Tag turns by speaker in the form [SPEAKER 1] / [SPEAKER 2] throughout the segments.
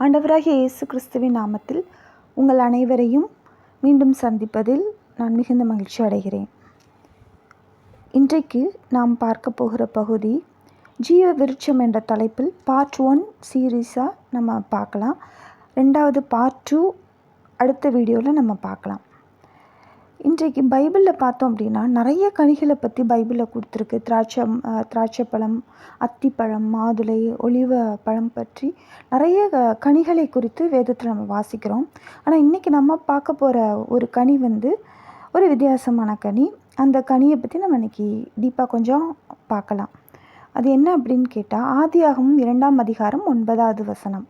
[SPEAKER 1] ஆண்டவராகிய இயேசு கிறிஸ்துவின் நாமத்தில் உங்கள் அனைவரையும் மீண்டும் சந்திப்பதில் நான் மிகுந்த மகிழ்ச்சி அடைகிறேன். இன்றைக்கு நாம் பார்க்க போகிற பகுதி ஜீவ விருட்சம் என்ற தலைப்பில் பார்ட் ஒன் சீரீஸாக நம்ம பார்க்கலாம். ரெண்டாவது பார்ட் டூ அடுத்த வீடியோவில் நம்ம பார்க்கலாம். இன்றைக்கு பைபிளில் பார்த்தோம் அப்படின்னா நிறைய கனிகளை பற்றி பைபிளில் கொடுத்துருக்கு. திராட்சை திராட்சை பழம் அத்திப்பழம் மாதுளை ஒளிவ பழம் பற்றி நிறைய க- கனிகளை குறித்து வேதத்தில் நம்ம வாசிக்கிறோம். ஆனால் இன்றைக்கி நம்ம பார்க்க போகிற ஒரு கனி வந்து ஒரு வித்தியாசமான கனி. அந்த கனியை பற்றி நம்ம இன்றைக்கி டீப்பாக கொஞ்சம் பார்க்கலாம். அது என்ன அப்படின்னு கேட்டால் ஆதியாகவும் இரண்டாம் அதிகாரம் ஒன்பதாவது வசனம்.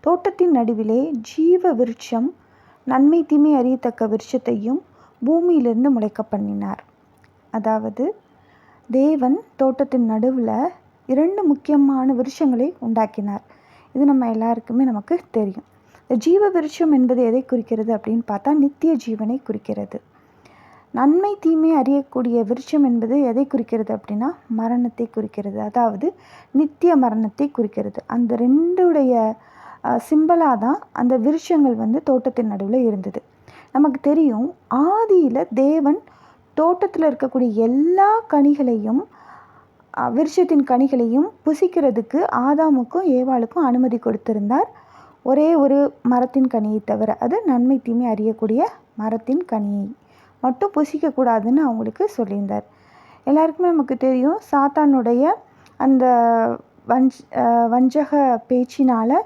[SPEAKER 1] தோட்டத்தின் நடுவிலே ஜீவ விருட்சம் நன்மை தீமை அறியத்தக்க விருட்சத்தையும் பூமியிலிருந்து முளைக்க பண்ணினார் அதாவது தேவன் தோட்டத்தின் நடுவில் இரண்டு முக்கியமான விருஷங்களை உண்டாக்கினார். இது நம்ம எல்லாருக்குமே நமக்கு தெரியும். இந்த ஜீவ விருட்சம் என்பது எதை குறிக்கிறது அப்படின்னு பார்த்தா நித்திய ஜீவனை குறிக்கிறது. நன்மை தீமை அறியக்கூடிய விருட்சம் என்பது எதை குறிக்கிறது அப்படின்னா மரணத்தை குறிக்கிறது. அதாவது நித்திய மரணத்தை குறிக்கிறது. அந்த ரெண்டுடைய சிம்பலாக தான் அந்த விருட்சங்கள் வந்து தோட்டத்தின் நடுவில் இருந்தது. நமக்கு தெரியும் ஆதியில் தேவன் தோட்டத்தில் இருக்கக்கூடிய எல்லா கனிகளையும் விருஷத்தின் கனிகளையும் புசிக்கிறதுக்கு ஆதாமுக்கும் ஏவாளுக்கும் அனுமதி கொடுத்திருந்தார். ஒரே ஒரு மரத்தின் கனியை தவிர அது நன்மை தீமை அறியக்கூடிய மரத்தின் கனியை மட்டும் புசிக்கக்கூடாதுன்னு அவங்களுக்கு சொல்லியிருந்தார். எல்லாருக்குமே நமக்கு தெரியும் சாத்தானுடைய அந்த வஞ்ச் வஞ்சக பேச்சினால்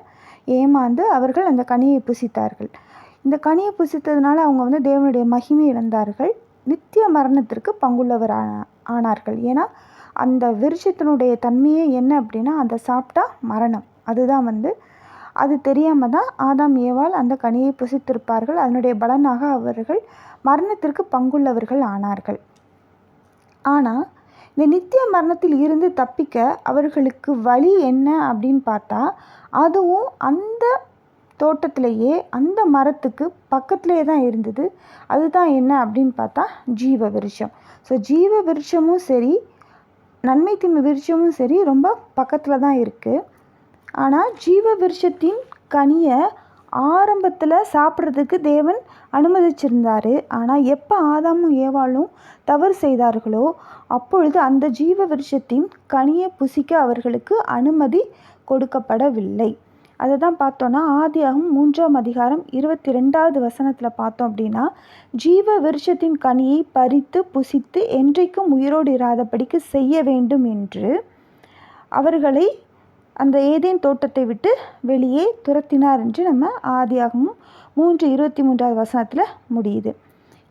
[SPEAKER 1] ஏமாந்து அவர்கள் அந்த கனியை புசித்தார்கள். இந்த கனியை புசித்ததுனால அவங்க வந்து தேவனுடைய மகிமை இழந்தார்கள். நித்திய மரணத்திற்கு பங்குள்ளவர் ஆனார்கள். ஏன்னா அந்த விருட்சத்தினுடைய தன்மையே என்ன அப்படின்னா அதை சாப்பிட்டா மரணம். அதுதான் வந்து அது தெரியாமல் தான் ஆதாம் ஏவால் அந்த கனியை புசித்திருப்பார்கள். அதனுடைய பலனாக அவர்கள் மரணத்திற்கு பங்குள்ளவர்கள் ஆனார்கள். ஆனால் இந்த நித்திய மரணத்தில் இருந்து தப்பிக்க அவர்களுக்கு வழி என்ன அப்படின்னு பார்த்தா அதுவும் அந்த தோட்டத்திலேயே அந்த மரத்துக்கு பக்கத்திலே தான் இருந்தது. அதுதான் என்ன அப்படின்னு பார்த்தா ஜீவ விருட்சம். ஸோ ஜீவ விருட்சமும் சரி நன்மை தீமை விருட்சமும் சரி ரொம்ப பக்கத்தில் தான் இருக்குது ஆனால் ஜீவ விருட்சத்தின் கனியை ஆரம்பத்தில் சாப்பிட்றதுக்கு தேவன் அனுமதிச்சிருந்தார். ஆனால் எப்போ ஆதாமும் ஏவாளும் தவறு செய்தார்களோ அப்பொழுது அந்த ஜீவ விருட்சத்தின் கனியை புசிக்க அவர்களுக்கு அனுமதி கொடுக்கப்படவில்லை. அதை தான் பார்த்தோன்னா ஆதியாகும் மூன்றாம் அதிகாரம் இருபத்தி ரெண்டாவது வசனத்தில் பார்த்தோம் அப்படின்னா ஜீவ விருட்சத்தின் கனியை பறித்து புசித்து என்றைக்கும் உயிரோடு இராதபடிக்கு செய்ய வேண்டும் என்று அவர்களை அந்த ஏதேன் தோட்டத்தை விட்டு வெளியே துரத்தினார் என்று நம்ம ஆதியாகவும் மூன்று இருபத்தி மூன்றாவது வசனத்தில் முடியுது.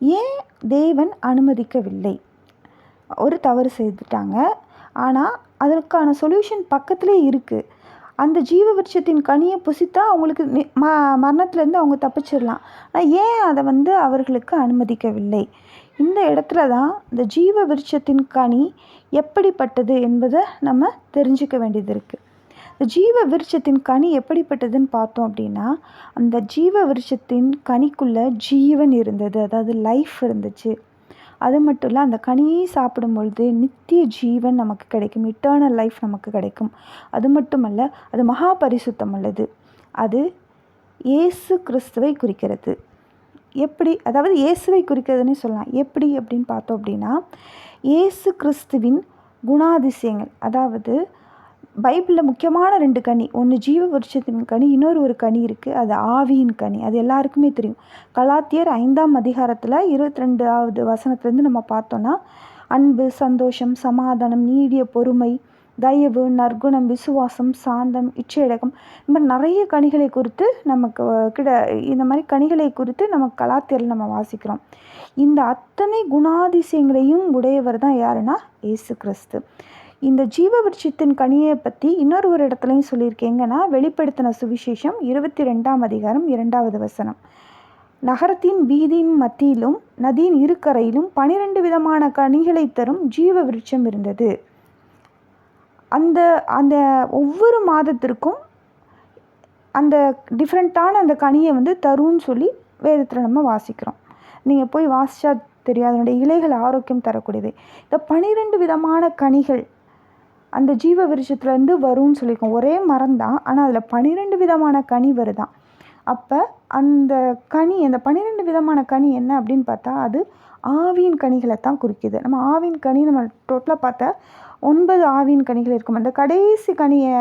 [SPEAKER 1] ஏன் தேவன் அனுமதிக்கவில்லை? ஒரு தவறு செய்துட்டாங்க. ஆனால் அதற்கான சொல்யூஷன் பக்கத்திலே இருக்குது அந்த ஜீவ விருட்சத்தின் கனியை புசித்தா அவங்களுக்கு நி- ம மரணத்துலேருந்து அவங்க தப்பிச்சிடலாம் ஆனால் ஏன் அதை வந்து அவர்களுக்கு அனுமதிக்கவில்லை? இந்த இடத்துல தான் இந்த ஜீவ விருட்சத்தின் கனி எப்படிப்பட்டது என்பதை நம்ம தெரிஞ்சுக்க வேண்டியது இருக்குது இந்த ஜீவ விருட்சத்தின் கனி எப்படிப்பட்டதுன்னு பார்த்தோம் அப்படின்னா அந்த ஜீவ விருட்சத்தின் கனிக்குள்ளே ஜீவன் இருந்தது. அதாவது லைஃப் இருந்துச்சு. அது மட்டும் இல்லை அந்த கனியை சாப்பிடும் பொழுது நித்திய ஜீவன் நமக்கு கிடைக்கும் இட்டர்னல் லைஃப் நமக்கு கிடைக்கும். அது மட்டுமல்ல அது மகா பரிசுத்தம் உள்ளது. அது இயேசு கிறிஸ்துவை குறிக்கிறது. எப்படி அதாவது இயேசுவை குறிக்கிறதுனே சொல்லலாம். எப்படி அப்படின்னு பார்த்தோம் அப்படின்னா இயேசு கிறிஸ்துவின் குணாதிசயங்கள் அதாவது பைபிளில் முக்கியமான ரெண்டு கனி. ஒன்று ஜீவ விருட்சத்தின் கனி இன்னொரு ஒரு கனி இருக்குது அது ஆவியின் கனி. அது எல்லாருக்குமே தெரியும். கலாத்தியர் ஐந்தாம் அதிகாரத்தில் இருபத்தி ரெண்டாவது வசனத்துலேருந்து நம்ம பார்த்தோன்னா அன்பு சந்தோஷம் சமாதானம் நீடிய பொறுமை தயவு நற்குணம் விசுவாசம் சாந்தம் இச்சையடகம் இந்த மாதிரி நிறைய கனிகளை குறித்து நமக்கு கிட இந்த மாதிரி கனிகளை குறித்து நம்ம கலாத்தியரில் நம்ம வாசிக்கிறோம். இந்த அத்தனை குணாதிசயங்களையும் உடையவர் தான் யாருன்னா இயேசு கிறிஸ்து. இந்த ஜீவ விருட்சத்தின் கனியை பற்றி இன்னொரு ஒரு இடத்துலையும் சொல்லியிருக்கேங்கன்னா வெளிப்படுத்தின சுவிசேஷம் இருபத்தி ரெண்டாம் அதிகாரம் இரண்டாவது வசனம். நகரத்தின் வீதியின் மத்தியிலும் நதியின் இருக்கரையிலும் பனிரெண்டு விதமான கனிகளை தரும் ஜீவ விருட்சம் இருந்தது. அந்த அந்த ஒவ்வொரு மாதத்திற்கும் அந்த டிஃப்ரெண்ட்டான அந்த கனியை வந்து தரும்னு சொல்லி வேதத்தில் நம்ம வாசிக்கிறோம். நீங்கள் போய் வாசிச்சா தெரியும் அதனுடைய இலைகள் ஆரோக்கியம் தரக்கூடியது. இந்த பனிரெண்டு விதமான கனிகள் அந்த ஜீவ விருஷத்துலேருந்து வரும்னு சொல்லியிருக்கோம். ஒரே மரம் தான் ஆனால் அதில் பன்னிரெண்டு விதமான கனி வருதான் அப்போ அந்த கனி அந்த பன்னிரெண்டு விதமான கனி என்ன அப்படின்னு பார்த்தா அது ஆவியின் கனிகளை தான் குறிக்குது. நம்ம ஆவியின் கனி நம்ம டோட்டலாக பார்த்தா ஒன்பது ஆவியின் கனிகள் இருக்கும். அந்த கடைசி கனியை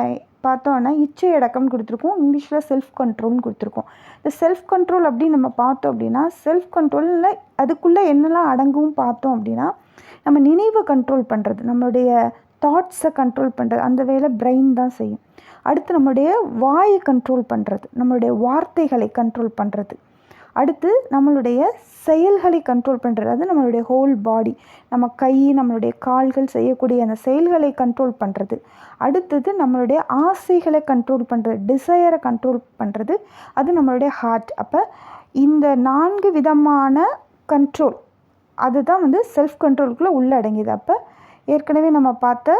[SPEAKER 1] பார்த்தோன்னா இச்சை அடக்கம்னு கொடுத்துருக்கோம் இங்கிலீஷில் செல்ஃப் கண்ட்ரோல்னு கொடுத்துருக்கோம். இந்த செல்ஃப் கண்ட்ரோல் அப்படின்னு நம்ம பார்த்தோம் அப்படின்னா செல்ஃப் கண்ட்ரோலில் அதுக்குள்ளே என்னெல்லாம் அடங்கும் பார்த்தோம் அப்படின்னா நம்ம நினைவை கண்ட்ரோல் பண்ணுறது நம்மளுடைய தாட்ஸை கண்ட்ரோல் பண்ணுறது அந்த வேலை பிரெயின் தான் செய்யும். அடுத்து நம்மளுடைய வாயை கண்ட்ரோல் பண்ணுறது நம்மளுடைய வார்த்தைகளை கண்ட்ரோல் பண்ணுறது அடுத்து நம்மளுடைய செயல்களை கண்ட்ரோல் பண்ணுறது அது நம்மளுடைய ஹோல் பாடி நம்ம கை நம்மளுடைய கால்கள் செய்யக்கூடிய அந்த செயல்களை கண்ட்ரோல் பண்ணுறது அடுத்தது நம்மளுடைய ஆசைகளை கண்ட்ரோல் பண்ணுறது டிசையரை கண்ட்ரோல் பண்ணுறது அது நம்மளுடைய ஹார்ட் அப்போ இந்த நான்கு விதமான கண்ட்ரோல் அதுதான் வந்து செல்ஃப் கண்ட்ரோலுக்குள்ளே உள்ளடங்கியது. அப்போ ஏற்கனவே நம்ம பார்த்த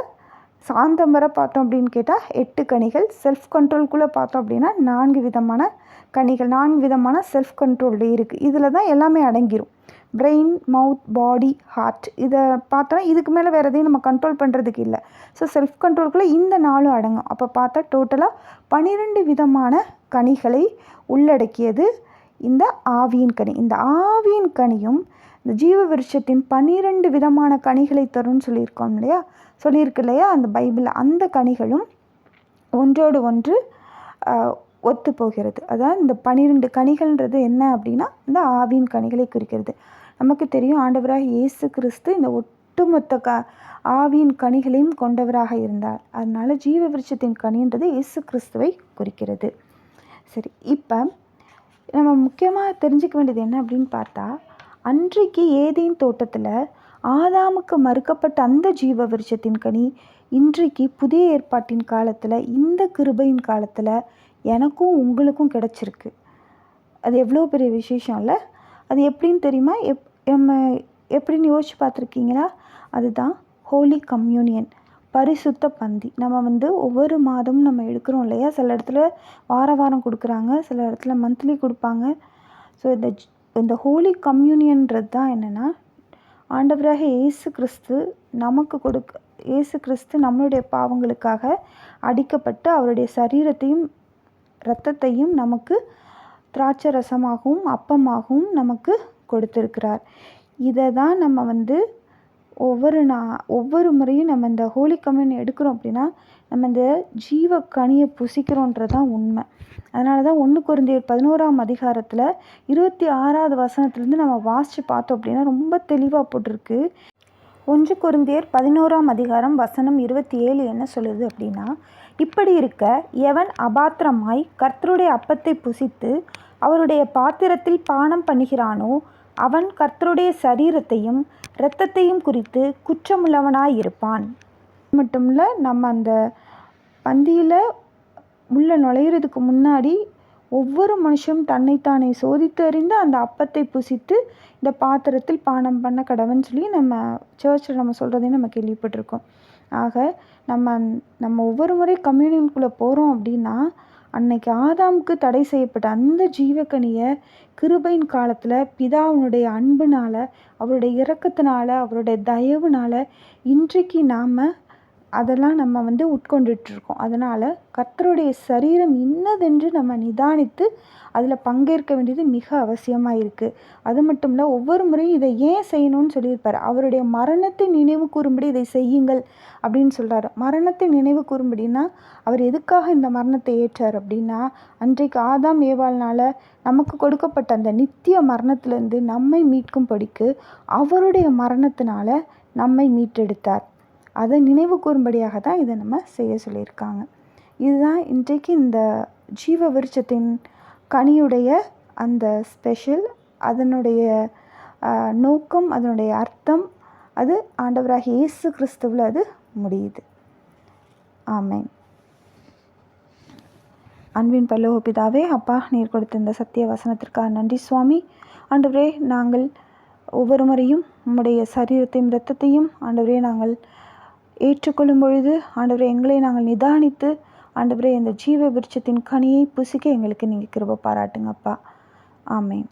[SPEAKER 1] சாந்தம்பரை பார்த்தோம் அப்படின்னு கேட்டால் எட்டு கனிகள். செல்ஃப் கண்ட்ரோல்குள்ளே பார்த்தோம் அப்படின்னா நான்கு விதமான கனிகள் நான்கு விதமான செல்ஃப் கண்ட்ரோல்டு இருக்குது இதில் தான் எல்லாமே அடங்கிடும் பிரெயின் மவுத் பாடி ஹார்ட் இதை பார்த்தோம் இதுக்கு மேலே வேறு எதையும் நம்ம கண்ட்ரோல் பண்ணுறதுக்கு இல்லை. ஸோ செல்ஃப் கண்ட்ரோலுக்குள்ளே இந்த நாளும் அடங்கும். அப்போ பார்த்தா டோட்டலாக பன்னிரெண்டு விதமான கனிகளை உள்ளடக்கியது இந்த ஆவியின் கனி. இந்த ஆவியின் கனியும் இந்த ஜீவ விருட்சத்தின் பன்னிரெண்டு விதமான கனிகளை தரும்னு சொல்லியிருக்கோம் இல்லையா? சொல்லியிருக்கு இல்லையா? அந்த பைபிளில் அந்த கனிகளும் ஒன்றோடு ஒன்று ஒத்து போகிறது. அதாவது இந்த பன்னிரெண்டு கனிகள்ன்றது என்ன அப்படின்னா இந்த ஆவியின் கனிகளை குறிக்கிறது. நமக்கு தெரியும் ஆண்டவராக இயேசு கிறிஸ்து இந்த ஒட்டுமொத்த க ஆவியின் கனிகளையும் கொண்டவராக இருந்தார். அதனால் ஜீவ விருட்சத்தின் கனின்றது இயேசு கிறிஸ்துவை குறிக்கிறது. சரி இப்போ நம்ம முக்கியமாக தெரிஞ்சுக்க வேண்டியது என்ன அப்படின்னு பார்த்தா அன்றைக்கு ஏதேன் தோட்டத்தில் ஆதாமுக்கு மறுக்கப்பட்ட அந்த ஜீவ விருட்சத்தின் கனி இன்றைக்கு புதிய ஏற்பாட்டின் காலத்தில் இந்த கிருபையின் காலத்தில் எனக்கும் உங்களுக்கும் கிடச்சிருக்கு. அது எவ்வளோ பெரிய விசேஷம் இல்லை? அது எப்படின்னு தெரியுமா? எப் நம்ம எப்படின்னு யோசிச்சு பார்த்துருக்கீங்களா? அதுதான் ஹோலி கம்யூனியன் பரிசுத்த பந்தி. நம்ம வந்து ஒவ்வொரு மாதமும் நம்ம எடுக்கிறோம் இல்லையா? சில இடத்துல வார வாரம் கொடுக்குறாங்க சில இடத்துல மந்த்லி கொடுப்பாங்க. ஸோ இந்த இந்த ஹோலி கம்யூனியன்றது தான் என்னென்னா ஆண்டவராக இயேசு கிறிஸ்து நமக்கு கொடுக்க இயேசு கிறிஸ்து நம்மளுடைய பாவங்களுக்காக அடிக்கப்பட்டு அவருடைய சரீரத்தையும் இரத்தத்தையும் நமக்கு திராட்சை ரசமாகவும் அப்பமாகவும் நமக்கு கொடுத்துருக்கிறார். இதை தான் நம்ம வந்து ஒவ்வொரு நா ஒவ்வொரு முறையும் நம்ம இந்த ஹோலி கம்யூன் எடுக்கிறோம் அப்படின்னா நம்ம இந்த ஜீவ கனியை புசிக்கிறோன்றது தான் உண்மை. அதனால தான் ஒன்று குருந்தியர் பதினோராம் அதிகாரத்தில் இருபத்தி ஆறாவது வசனத்துலேருந்து நம்ம வாசித்து பார்த்தோம் அப்படின்னா ரொம்ப தெளிவாக போட்டிருக்கு. ஒன்று குருந்தியர் பதினோராம் அதிகாரம் வசனம் இருபத்தி ஏழு என்ன சொல்லுது அப்படின்னா இப்படி இருக்க எவன் அபாத்திரமாய் கர்த்தருடைய அப்பத்தை புசித்து அவருடைய பாத்திரத்தில் பானம் பண்ணுகிறானோ அவன் கர்த்தருடைய சரீரத்தையும் இரத்தத்தையும் குறித்து குற்றமுள்ளவனாயிருப்பான். மட்டும் இல்லை நம்ம அந்த பந்தியில் உள்ளே நுழையிறதுக்கு முன்னாடி ஒவ்வொரு மனுஷனும் தன்னைத்தானே சோதித்து அறிந்து அந்த அப்பத்தை புசித்து இந்த பாத்திரத்தில் பானம் பண்ண கடவுன்னு சொல்லி நம்ம சர்ச்சில் நம்ம சொல்கிறதையும் நம்ம கேள்விப்பட்டிருக்கோம். ஆக நம்ம நம்ம ஒவ்வொரு முறை கம்யூனியனுக்குள்ளே போகிறோம் அப்படின்னா அன்னைக்கு ஆதாமுக்கு தடை செய்யப்பட்ட அந்த ஜீவக்கனியை கிருபையின் காலத்தில் பிதாவுனுடைய அன்புனால் அவருடைய இரக்கத்தினால அவருடைய தயவுனால் இன்றைக்கு நாம் அதெல்லாம் நம்ம வந்து உட்கொண்டுட்ருக்கோம் அதனால் கர்த்தருடைய சரீரம் இன்னதென்று நம்ம நிதானித்து அதில் பங்கேற்க வேண்டியது மிக அவசியமாக இருக்குது அது மட்டும் இல்லை ஒவ்வொரு முறையும் இதை ஏன் செய்யணும்னு சொல்லியிருப்பார். அவருடைய மரணத்தை நினைவு கூறும்படி இதை செய்யுங்கள் அப்படின்னு சொல்கிறாரு மரணத்தை நினைவு கூறும்படினா அவர் எதுக்காக இந்த மரணத்தை ஏற்றார் அப்படின்னா அன்றைக்கு ஆதாம் ஏவாள்னால் நமக்கு கொடுக்கப்பட்ட அந்த நித்திய மரணத்திலேருந்து நம்மை மீட்கும்படிக்கு அவருடைய மரணத்தினால நம்மை மீட்டெடுத்தார். அதை நினைவு கூறும்படியாக தான் இதை நம்ம செய்ய சொல்லியிருக்காங்க. இதுதான் இன்றைக்கு இந்த ஜீவ விருட்சத்தின் கனியுடைய அந்த ஸ்பெஷல் அதனுடைய நோக்கம் அதனுடைய அர்த்தம் அது ஆண்டவராக இயேசு கிறிஸ்துவில் அது முடியுது. ஆமேன். அன்பின் பல்லோ பிதாவே அப்பா நீர் கொடுத்த இந்த சத்திய வசனத்திற்காக நன்றி சுவாமி. ஆண்டவரே நாங்கள் ஒவ்வொரு முறையும் உம்முடைய சரீரத்தையும் இரத்தத்தையும் ஆண்டவரே நாங்கள் ஏற்றுக்கொள்ளும் பொழுது ஆண்டவரை எங்களை நாங்கள் நிதானித்து ஆண்டவரே இந்த ஜீவ விருட்சத்தின் கனியை புசிக்க எங்களுக்கு நீங்கள் கிருப பாராட்டுங்கப்பா. ஆமேன்.